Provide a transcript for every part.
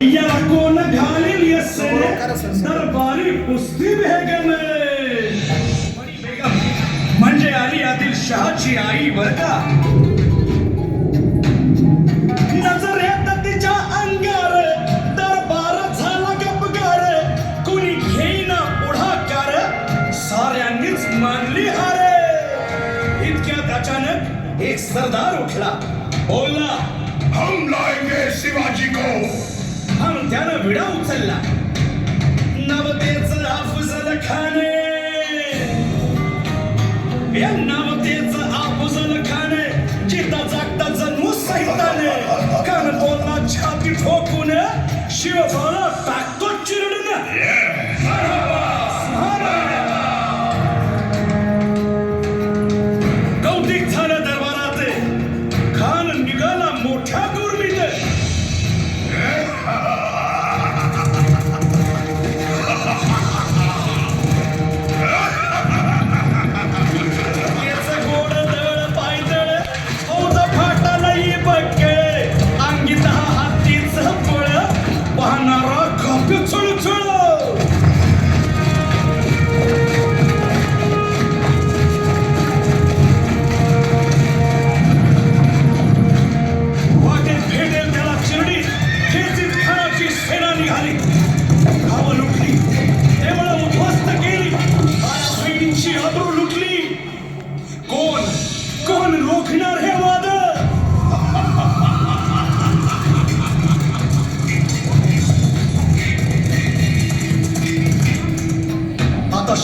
याला कोण घालील यसे दरबारी कुस्ती भेगन म्हणजे आली आदिल शहाची आई बर का? नजरेत तिच्या अंगार दरबार झाला गपगार. कुणी घेईना पुढाकार साऱ्यांनीच मानली हारे. इतक्यात अचानक एक सरदार उठला. बोलला हम लाएंगे शिवाजी को. आणि त्यानं विडा उचलला. नवतेच अफजल खाने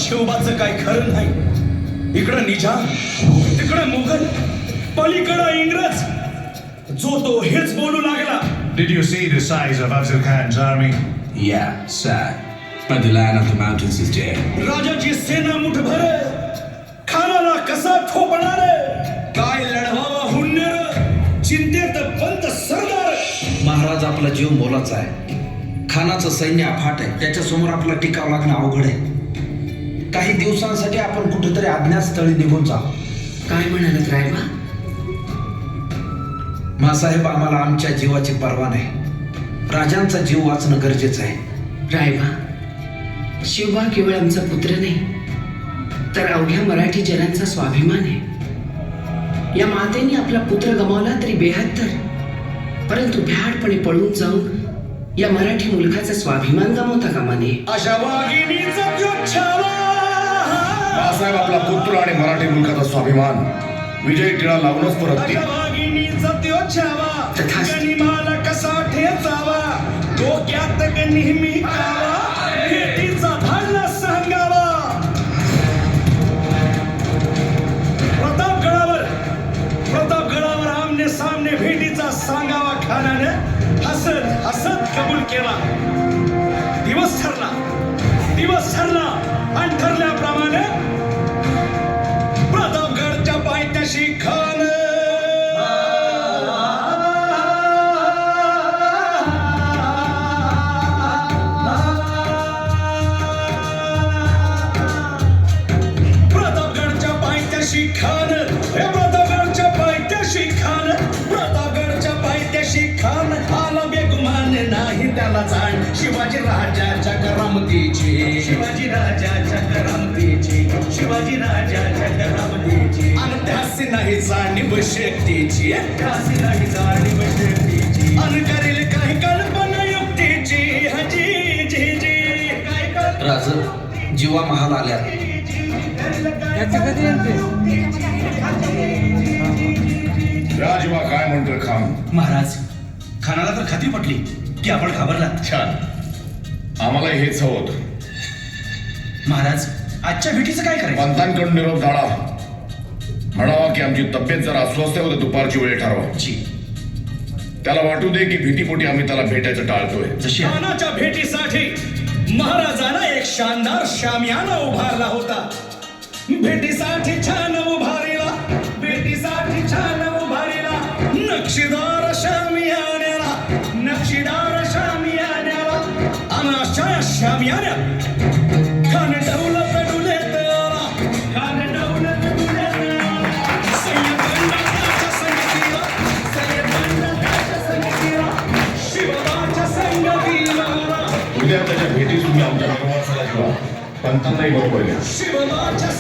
शिवबाचं काय खरं नाही. इकडं निजाम तिकडं मुघल पलीकडं इंग्रज. जो तो हेच बोलू लागला. Did you see the size of Afzal Khan's army? Yeah, sad. But the land of the mountains is dead. राजाची सेना मुठभर खानाला कसा ठोपणार काय लढवावा हुन्नर? चिंतेत पंत सरदार. महाराज आपला जीव मोलाचा आहे. खानाचं सैन्य अफाट आहे. त्याच्यासमोर आपला टिकाव लागणं अवघड आहे. काही दिवसांसाठी आपण कुठेतरी अज्ञात स्थळी निघून जाऊ काय म्हणालत रायबा? मासाहेब आम्हाला आमच्या जीवाची पर्वा नाही. राजांचा जीव वाचणं गरजेचं आहे. रायबा शिवबा केवळ आमचा पुत्र नाही तर अवघ्या मराठी जनांचा स्वाभिमान आहे. या मातेने आपला पुत्र गमावला तरी बेहत्तर परंतु भ्याडपणे पळून जाऊन या मराठी मुलखाचा स्वाभिमान गमावता कामा नये. बाळासाहेब आपला पुत्र आणि मराठी मुलखाचा स्वाभिमान. विजय टिळा लावूनच परततील हसत हसत कबूल केला. दिवस ठरला दिवस ठरला. आणि ठरल्याप्रमाणे त्याला जाण शिवाजी राजाच्या करामतीची. शिवाजी राजाच्या करामतीची शिवाजी राजाच्या करामतीची. आणि त्यासी नाही जाणीव शक्तीची त्यासी नाही जाणीव शक्तीची आणि करेल काही कल्पना युक्तीची. हजी जी जी. काय राज जीवा महाल आल्या. राजवा काय म्हणतोय खान? महाराज खानाला तर खात्री पटली. की आपण घाबरलात. छान. आम्हाला हेच हवं होतं. महाराज आजच्या भेटीचं काय करायचं? पंतांकडून निरोप झाला. म्हणावा की आमची तब्येत जर अस्वस्थ आहे तर दुपारची वेळ ठरवा. जी. त्याला वाटू दे की भीतीपोटी आम्ही त्याला भेटायचं टाळतोय. जशी खानाच्या भेटीसाठी महाराजांना एक शानदार शामियाना उभारला होता. भेटीसाठी छान उभारीला भेटीसाठी छान उभारीला नक्षीदार नक्षीदार शामियान्याला आणि अशा या शामियान्या खान डौलत डुलेत आला. खान डौलत डुलेत आला. सैन्य त्याच्या संगतीला संगतीला संगतीला उद्या त्याच्या भेटीस तुम्ही आमच्या पंतांनाही बरोबर घ्या. शिवबाच्या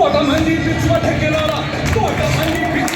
కోట మంది పిచ్చువ ఠెక్కెలారా మంది